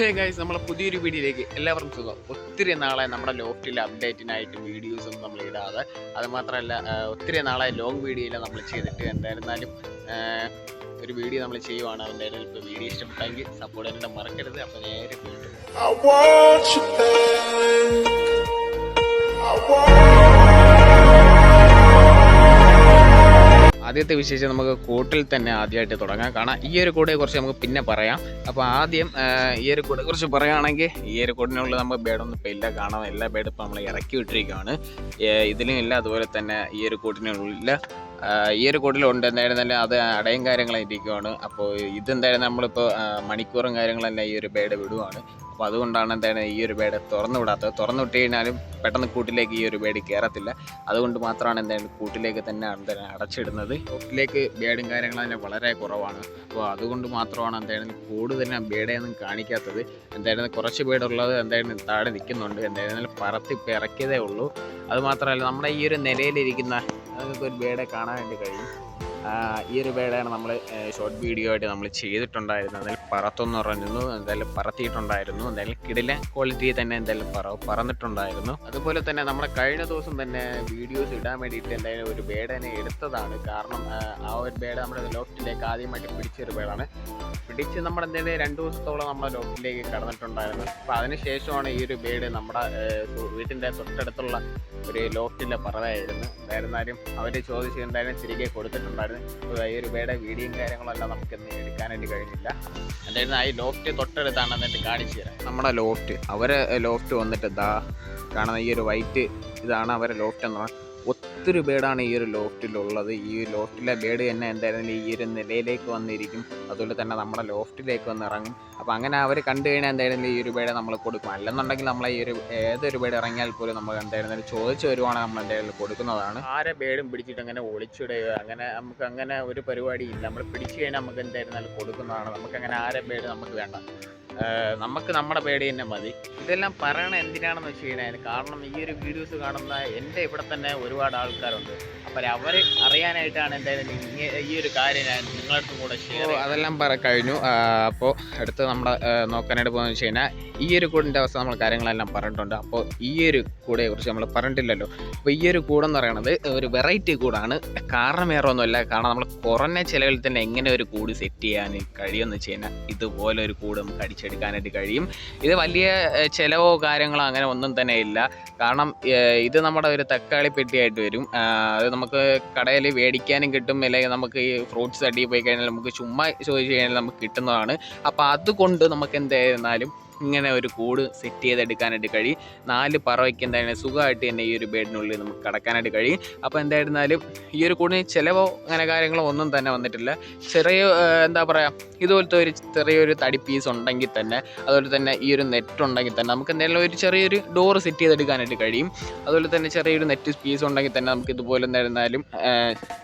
Hey guys നമ്മളെ പുതിയൊരു വീഡിയോയിലേക്ക് എല്ലാവർക്കും സുഖം ഒത്തിരി നാളെ നമ്മുടെ ലോഫ്റ്റിലെ അപ്ഡേറ്റിനായിട്ട് വീഡിയോസൊന്നും നമ്മൾ ഇടാതെ. അതുമാത്രമല്ല ഒത്തിരി നാളെ ലോങ് വീഡിയോയിൽ നമ്മൾ ചെയ്തിട്ട് എന്തായിരുന്നാലും ഒരു വീഡിയോ നമ്മൾ ചെയ്യുവാണ്. എന്തായാലും ഇപ്പോൾ വീഡിയോ ഇഷ്ടപ്പെട്ടെങ്കിൽ സപ്പോർട്ട് ചെയ്യാനായിട്ട് മറക്കരുത്. അപ്പോൾ നേരെ വീണ്ടും ആദ്യത്തെ വിശേഷം നമുക്ക് കൂട്ടിൽ തന്നെ ആദ്യമായിട്ട് തുടങ്ങാം. കാരണം ഈ ഒരു കൂടെ കുറിച്ച് നമുക്ക് പിന്നെ പറയാം. അപ്പോൾ ആദ്യം ഈ ഒരു കൂടെ കുറിച്ച് പറയുകയാണെങ്കിൽ ഈ ഒരു കൂടിനുള്ളിൽ നമ്മൾ ബേഡൊന്നും ഇപ്പോൾ ഇല്ല. കാണാം എല്ലാ ബേഡും ഇപ്പോൾ നമ്മൾ ഇറക്കി വിട്ടിരിക്കുകയാണ് ഇതിലും ഇല്ല അതുപോലെ തന്നെ ഈ ഒരു കൂട്ടിനുള്ളിൽ ഈ ഒരു കൂട്ടിലുണ്ട് എന്തായിരുന്നാലും അത് അടയും കാര്യങ്ങളായിരിക്കുവാണ് അപ്പോൾ ഇതെന്തായാലും നമ്മളിപ്പോൾ മണിക്കൂറും കാര്യങ്ങളെല്ലാം ഈ ഒരു ബേഡ് വിടുവാണ്. അപ്പോൾ അതുകൊണ്ടാണ് എന്താണ് ഈ ഒരു ബേഡ് തുറന്നു വിടാത്തത്. തുറന്നു വിട്ട് കഴിഞ്ഞാലും പെട്ടെന്ന് കൂട്ടിലേക്ക് ഈ ഒരു ബേഡ് കയറത്തില്ല അതുകൊണ്ട് മാത്രമാണ് എന്താണ് കൂട്ടിലേക്ക് തന്നെ എന്താണ് അടച്ചിടുന്നത്. കൂട്ടിലേക്ക് ബേഡും കാര്യങ്ങളും തന്നെ വളരെ കുറവാണ്. അപ്പോൾ അതുകൊണ്ട് മാത്രമാണ് എന്തായാലും കൂടുതലും ബേഡേന്നും കാണിക്കാത്തത്. എന്തായാലും കുറച്ച് ബേഡുള്ളത് എന്തായാലും താഴെ നിൽക്കുന്നുണ്ട്. എന്തായാലും പറത്തി പിറക്കിയതേ ഉള്ളൂ. അതുമാത്രമല്ല നമ്മുടെ ഈ ഒരു നിലയിലിരിക്കുന്ന നമുക്ക് ഒരു ബേഡെ വേണ്ടി കഴിയും. ഈ ഒരു ബേഡാണ് നമ്മൾ ഷോർട്ട് വീഡിയോ ആയിട്ട് നമ്മൾ ചെയ്തിട്ടുണ്ടായിരുന്നത്. എന്തായാലും പറത്തെന്ന് പറഞ്ഞിരുന്നു എന്തായാലും പറത്തിയിട്ടുണ്ടായിരുന്നു. എന്തായാലും കിടില ക്വാളിറ്റി തന്നെ എന്തായാലും പറ പറന്നിട്ടുണ്ടായിരുന്നു. അതുപോലെ തന്നെ നമ്മുടെ കഴിഞ്ഞ ദിവസം തന്നെ വീഡിയോസ് ഇടാൻ വേണ്ടിയിട്ട് എന്തായാലും ഒരു ബേഡനെ എടുത്തതാണ്. കാരണം ആ, ഒരു ബേഡ് നമ്മുടെ ലോഫ്റ്റിലേക്ക് ആദ്യമായിട്ട് പിടിച്ചൊരു ബേഡാണ് പിടിച്ച് നമ്മൾ എന്തായാലും രണ്ട് ദിവസത്തോളം നമ്മുടെ ലോഫ്റ്റിലേക്ക് കടന്നിട്ടുണ്ടായിരുന്നു. അപ്പോൾ അതിനുശേഷമാണ് ഈ ഒരു ബേഡ് നമ്മുടെ വീട്ടിന്റെ തൊട്ടടുത്തുള്ള ഒരു ലോഫ്റ്റിലെ പറവായിരുന്നു എന്തായിരുന്നാലും അവർ ചോദിച്ച് എന്തായാലും തിരികെ കൊടുത്തിട്ടുണ്ടായിരുന്നു. അപ്പോൾ ഈ രൂപയുടെ വീഡിയോയും കാര്യങ്ങളെല്ലാം നമുക്കിന്ന് എടുക്കാനായിട്ട് കഴിഞ്ഞില്ല. എന്തായിരുന്നു ആ ഈ ലോഫ്റ്റ് തൊട്ടടുത്താണ് എന്നിട്ട് കാണിച്ചു തരാം. നമ്മുടെ ലോഫ്റ്റ്. അവരെ ലോഫ്റ്റ് വന്നിട്ട് ഇതാ കാണുന്ന ഈ ഒരു വൈറ്റ് ഇതാണ് അവരെ ലോഫ്റ്റ് എന്ന് പറഞ്ഞാൽ ഒത്തിരി ബേഡാണ് ഈ ഒരു ലോഫ്റ്റിലുള്ളത്. ഈ ലോഫ്റ്റിലെ ബേഡ് തന്നെ എന്തായാലും ഈ ഒരു നിലയിലേക്ക് വന്നിരിക്കും. അതുപോലെ തന്നെ നമ്മുടെ ലോഫ്റ്റിലേക്ക് വന്ന് ഇറങ്ങും. അപ്പോൾ അങ്ങനെ അവർ കണ്ടു കഴിഞ്ഞാൽ എന്തായാലും ഈ ഒരു ബേഡ് നമ്മൾ കൊടുക്കും. അല്ലെന്നുണ്ടെങ്കിൽ നമ്മൾ ഈ ഒരു ഏതൊരു പേട് ഇറങ്ങിയാൽ പോലും നമ്മൾ എന്തായിരുന്നാലും ചോദിച്ചു വരുവാണെങ്കിൽ നമ്മൾ എന്തായാലും കൊടുക്കുന്നതാണ്. ആരെ ബേഡും പിടിച്ചിട്ട് അങ്ങനെ ഒളിച്ചിടുകയോ അങ്ങനെ നമുക്ക് അങ്ങനെ ഒരു പരിപാടി ഇല്ല. നമ്മൾ പിടിച്ചു കഴിഞ്ഞാൽ നമുക്ക് എന്തായിരുന്നാലും കൊടുക്കുന്നതാണ്. നമുക്ക് അങ്ങനെ ആരെ ബേഡ് നമുക്ക് വേണ്ട. നമുക്ക് നമ്മുടെ പേടി തന്നെ മതി. ഇതെല്ലാം പറയണ എന്തിനാണെന്ന് വെച്ച് കഴിഞ്ഞാൽ കാരണം ഈ ഒരു വീഡിയോസ് കാണുന്ന എന്റെ ഇവിടെ തന്നെ ഒരുപാട് ആൾക്കാരുണ്ട്. അപ്പോൾ അവർ അറിയാനായിട്ടാണ് എന്തായാലും ഈ ഒരു കാര്യം ഞാൻ നിങ്ങളുടെ കൂടെ ഷെയർ അതെല്ലാം പറ കഴിഞ്ഞു. അപ്പോൾ അടുത്ത് നമ്മുടെ നോക്കാനായിട്ട് പോകുന്നത് വെച്ച് കഴിഞ്ഞാൽ ഈ ഒരു കൂടിന്റെ അവസ്ഥ നമ്മൾ കാര്യങ്ങളെല്ലാം പറഞ്ഞിട്ടുണ്ട്. അപ്പോൾ ഈ ഒരു കൂടെ കുറിച്ച് നമ്മൾ പറഞ്ഞിട്ടില്ലല്ലോ. അപ്പോൾ ഈ ഒരു കൂടെന്ന് പറയുന്നത് ഒരു വെറൈറ്റി കൂടാണ്. കാരണം വേറെ ഒന്നുമില്ല കാരണം നമ്മൾ കുറഞ്ഞ ചിലവിൽ തന്നെ എങ്ങനെ ഒരു കൂട് സെറ്റ് ചെയ്യാൻ കഴിയുമെന്ന് വെച്ച് കഴിഞ്ഞാൽ ഇതുപോലെ ഒരു കൂട് നമുക്ക് അടിച്ചെടുക്കാനായിട്ട് കഴിയും. ഇത് വലിയ ചിലവോ കാര്യങ്ങളോ അങ്ങനെ ഒന്നും തന്നെ ഇല്ല. കാരണം ഇത് നമ്മുടെ ഒരു തക്കാളി പെട്ടിയായിട്ട് വരും. അത് നമുക്ക് കടയിൽ മേടിക്കാനും കിട്ടും. അല്ലെങ്കിൽ നമുക്ക് ഈ ഫ്രൂട്ട്സ് അടിയിൽ പോയി കഴിഞ്ഞാൽ നമുക്ക് ചുമ്മാ ചോദിച്ചു കഴിഞ്ഞാൽ നമുക്ക് കിട്ടുന്നതാണ്. അപ്പോൾ അതുകൊണ്ട് നമുക്ക് എന്തായിരുന്നാലും ഇങ്ങനെ ഒരു കൂട് സെറ്റ് ചെയ്തെടുക്കാനായിട്ട് കഴിയും. നാല് പറവയ്ക്ക് എന്തായാലും സുഖമായിട്ട് തന്നെ ഈ ഒരു ബെഡിനുള്ളിൽ നമുക്ക് കടക്കാനായിട്ട് കഴിയും. അപ്പോൾ എന്തായിരുന്നാലും ഈ ഒരു കൂടിന് ചിലവോ അങ്ങനെ കാര്യങ്ങളോ ഒന്നും തന്നെ വന്നിട്ടില്ല. ചെറിയ എന്താ പറയുക ഇതുപോലത്തെ ഒരു ചെറിയൊരു തടി പീസ് ഉണ്ടെങ്കിൽ തന്നെ അതുപോലെ തന്നെ ഈ ഒരു നെറ്റ് ഉണ്ടെങ്കിൽ തന്നെ നമുക്ക് എന്തെങ്കിലും ഒരു ചെറിയൊരു ഡോർ സെറ്റ് ചെയ്തെടുക്കാനായിട്ട് കഴിയും. അതുപോലെ തന്നെ ചെറിയൊരു നെറ്റ് പീസ് ഉണ്ടെങ്കിൽ തന്നെ നമുക്ക് ഇതുപോലെ എന്തായിരുന്നാലും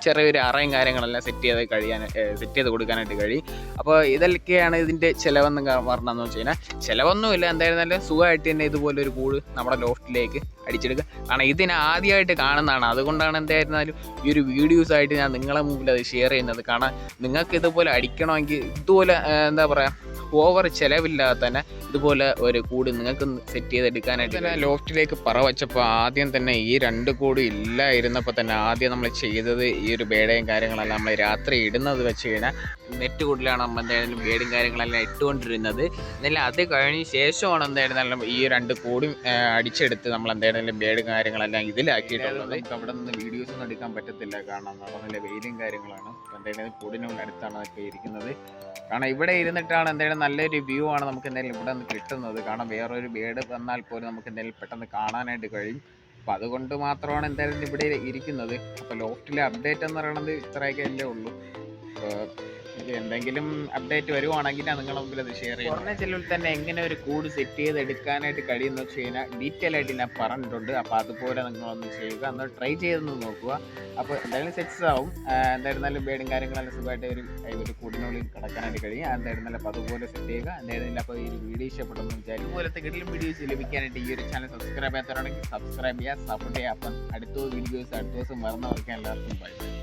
ചെറിയൊരു അറയും കാര്യങ്ങളെല്ലാം സെറ്റ് ചെയ്ത് കഴിയാൻ സെറ്റ് ചെയ്ത് കൊടുക്കാനായിട്ട് കഴിയും. അപ്പോൾ ഇതൊക്കെയാണ് ഇതിന്റെ ചിലവെന്ന് പറഞ്ഞതെന്ന് വെച്ച് കഴിഞ്ഞാൽ ചിലവൊന്നുമില്ല എന്തായിരുന്നാലും സുഖമായിട്ട് തന്നെ ഇതുപോലെ ഒരു കൂട് നമ്മുടെ ലോഫ്റ്റിലേക്ക് അടിച്ചെടുക്കുക. കാരണം ഇതിനെ ആദ്യമായിട്ട് കാണുന്നതാണ്. അതുകൊണ്ടാണ് എന്തായിരുന്നാലും ഈ ഒരു വീഡിയോസ് ആയിട്ട് ഞാൻ നിങ്ങളെ മുമ്പിൽ അത് ഷെയർ ചെയ്യുന്നത്. കാരണം നിങ്ങൾക്ക് ഇതുപോലെ അടിക്കണമെങ്കിൽ ഇതുപോലെ എന്താ പറയുക ഓവർ ചിലവില്ലാതെ തന്നെ ഇതുപോലെ ഒരു കൂട് നിങ്ങൾക്ക് സെറ്റ് ചെയ്തെടുക്കാനായിട്ട് തന്നെ ലോഫ്റ്റിലേക്ക് പറ വെച്ചപ്പോൾ ആദ്യം തന്നെ ഈ രണ്ട് കൂട് ഇല്ലായിരുന്നപ്പോൾ തന്നെ ആദ്യം നമ്മൾ ചെയ്തത് ഈ ഒരു ബേഡയും കാര്യങ്ങളെല്ലാം നമ്മൾ രാത്രി ഇടുന്നത് വെച്ച് കഴിഞ്ഞാൽ നെറ്റ് കൂടിലാണ് നമ്മൾ എന്തായാലും ബേഡും കാര്യങ്ങളെല്ലാം ഇട്ടുകൊണ്ടിരുന്നത്. എന്നാലും അത് കഴിഞ്ഞ ശേഷമാണ് എന്തായിരുന്നാലും ഈ രണ്ട് കൂടും അടിച്ചെടുത്ത് നമ്മൾ എന്തായിരുന്നാലും ബേഡും കാര്യങ്ങളെല്ലാം ഇതിലാക്കിയിട്ടുള്ളത്. നമുക്ക് അവിടെ നിന്ന് വീഡിയോസ് ഒന്നും എടുക്കാൻ പറ്റത്തില്ല. കാരണം നല്ല വെയിലും കാര്യങ്ങളാണ്. എന്തായാലും കൂടിനോട് അടുത്താണ് അതൊക്കെ ഇരിക്കുന്നത്. കാരണം ഇവിടെ ഇരുന്നിട്ടാണ് എന്തായാലും നല്ലൊരു വ്യൂ ആണ് നമുക്ക് എന്തായാലും ഇവിടെ നിന്ന് കിട്ടുന്നത്. കാരണം വേറൊരു ബേഡ് വന്നാൽ പോലും നമുക്ക് എന്തായാലും പെട്ടെന്ന് കാണാനായിട്ട് കഴിയും. അപ്പം അതുകൊണ്ട് മാത്രമാണ് എന്തായാലും ഇവിടെ ഇരിക്കുന്നത്. അപ്പോൾ ലോഫ്റ്റിലെ അപ്ഡേറ്റ് എന്ന് പറയുന്നത് ഇത്രയൊക്കെ അല്ലേ ഉള്ളൂ. എന്തെങ്കിലും അപ്ഡേറ്റ് വരുവാണെങ്കിൽ നിങ്ങളുടെ മുമ്പിൽ അത് ഷെയർ ചെയ്യാം കുറഞ്ഞ ചെലവിൽ തന്നെ എങ്ങനെ ഒരു കൂട് സെറ്റ് ചെയ്ത് എടുക്കാനായിട്ട് കഴിയുമെന്ന് വെച്ച് കഴിഞ്ഞാൽ ഡീറ്റെയിൽ ആയിട്ട് ഞാൻ പറഞ്ഞിട്ടുണ്ട്. അപ്പോൾ അതുപോലെ നിങ്ങളൊന്ന് ചെയ്യുക. ഒന്ന് ട്രൈ ചെയ്തൊന്ന് നോക്കുക. അപ്പോൾ എന്തായാലും സെറ്റ്സ് ആവും. എന്തായിരുന്നാലും ബേഡും കാര്യങ്ങളെല്ലാം സുഖമായിട്ട് ഒരു ഒരു കൂടിനുള്ളിൽ കിടക്കാനായിട്ട് കഴിയും. എന്തായിരുന്നാലും അപ്പോൾ അതുപോലെ സെറ്റ് ചെയ്യുക. എന്തായിരുന്നില്ല അപ്പോൾ ഈ വീഡിയോ ഇഷ്ടപ്പെട്ടെന്ന് വിചാരിക്കും ഇതുപോലത്തെ കിടിലും വീഡിയോസ് ലഭിക്കാനായിട്ട് ഈ ഒരു ചാനൽ സബ്സ്ക്രൈബ് ചെയ്യാത്തവരാണെങ്കിൽ സബ്സ്ക്രൈബ് ചെയ്യുക സപ്പോർട്ട് ചെയ്യുക. അപ്പം അടുത്ത വീഡിയോസ് അടുത്ത ദിവസം മറന്നവർക്ക് എല്ലാവർക്കും ബൈ